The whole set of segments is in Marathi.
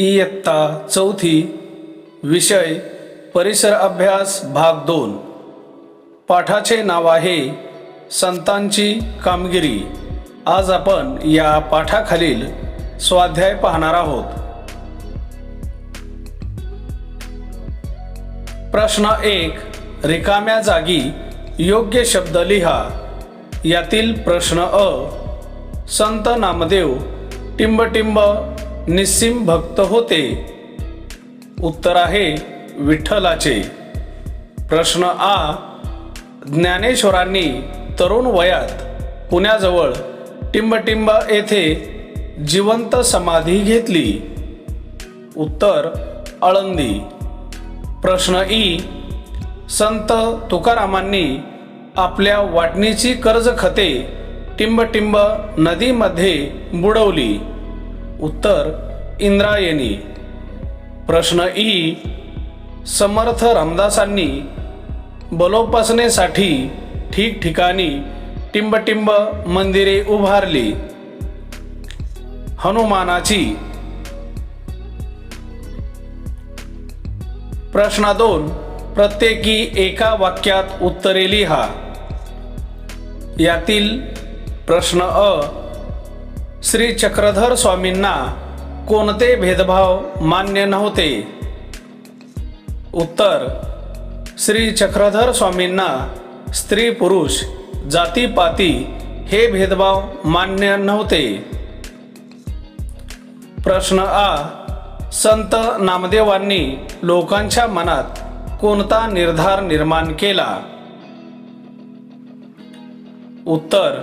इयत्ता चौथी विषय परिसर अभ्यास भाग दोन. पाठाचे नाव आहे संतांची कामगिरी. आज आपण या पाठाखालील स्वाध्याय पाहणार आहोत. प्रश्न एक रिकाम्या जागी योग्य शब्द लिहा. यातील प्रश्न अ संत नामदेव टिंबटिंब निस्सिम भक्त होते. उत्तर आहे विठ्ठलाचे. प्रश्न आ ज्ञानेश्वरांनी तरुण वयात पुण्याजवळ टिंबटिंब येथे जिवंत समाधी घेतली. उत्तर आळंदी. प्रश्न ई संत तुकारामांनी आपल्या वाटणीची कर्ज खते टिंबटिंब नदीमध्ये बुडवली. उत्तर इंद्रायणी. प्रश्न ई. समर्थ रामदासांनी बलोपासनेसाठी ठिकठिकाणी टिंबटिंब मंदिरे उभारली. हनुमानाची. प्रश्न दोन. प्रत्येकी एका वाक्यात उत्तरे लिहा. यातील प्रश्न अ. श्री चक्रधर स्वामींना कोणते भेदभाव मान्य नव्हते? उत्तर श्री चक्रधर स्वामींना स्त्री पुरुष जातीपाती हे भेदभाव मान्य नव्हते. प्रश्न आ संत नामदेवांनी लोकांच्या मनात कोणता निर्धार निर्माण केला? उत्तर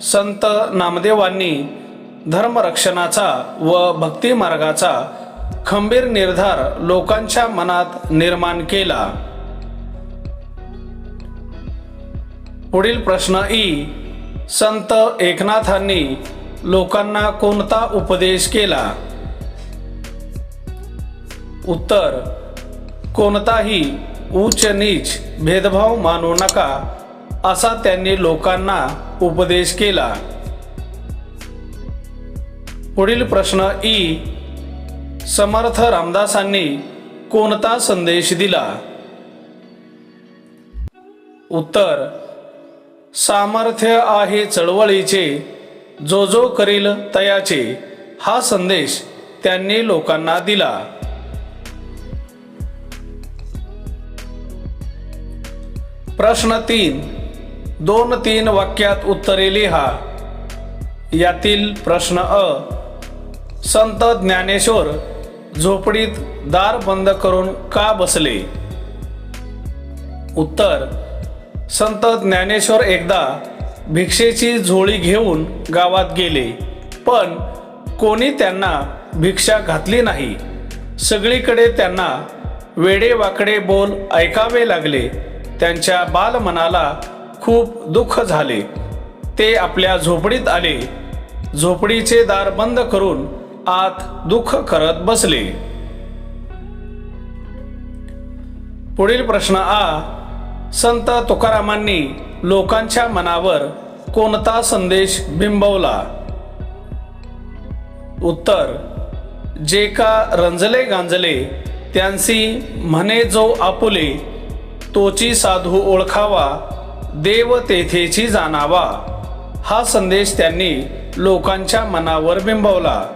संत नामदेवांनी धर्मरक्षणाचा व भक्ती मार्गाचा खंबीर निर्धार लोकांच्या मनात निर्माण केला. पुढील प्रश्न ई. संत एकनाथांनी लोकांना कोणता उपदेश केला? उत्तर कोणताही उच्च नीच भेदभाव मानू नका असा त्यांनी लोकांना उपदेश केला. पुढील प्रश्न ई. समर्थ रामदासांनी कोणता संदेश दिला? उत्तर सामर्थ्य आहे चळवळीचे जो जो करील तयाचे हा संदेश त्यांनी लोकांना दिला. प्रश्न तीन दोन तीन वाक्यात उत्तरे लिहा. यातील प्रश्न अ. संत ज्ञानेश्वर झोपडीत दार बंद करून का बसले? उत्तर संत ज्ञानेश्वर एकदा भिक्षेची झोळी घेऊन गावात गेले पण कोणी त्यांना भिक्षा घातली नाही. सगळीकडे त्यांना वेडेवाकडे बोल ऐकावे लागले. त्यांच्या बालमनाला खूप दुःख झाले. ते आपल्या झोपडीत आले. झोपडीचे दार बंद करून आत दुःख करत बसले. पुढील प्रश्न आ. संत तुकारामांनी लोकांच्या मनावर कोणता संदेश बिंबवला? उत्तर जे का रंजले गांजले त्यांसी म्हणे जो आपुले तोची साधू ओळखावा देव तेथेची जाणावा हा संदेश त्यांनी लोकांच्या मनावर बिंबवला.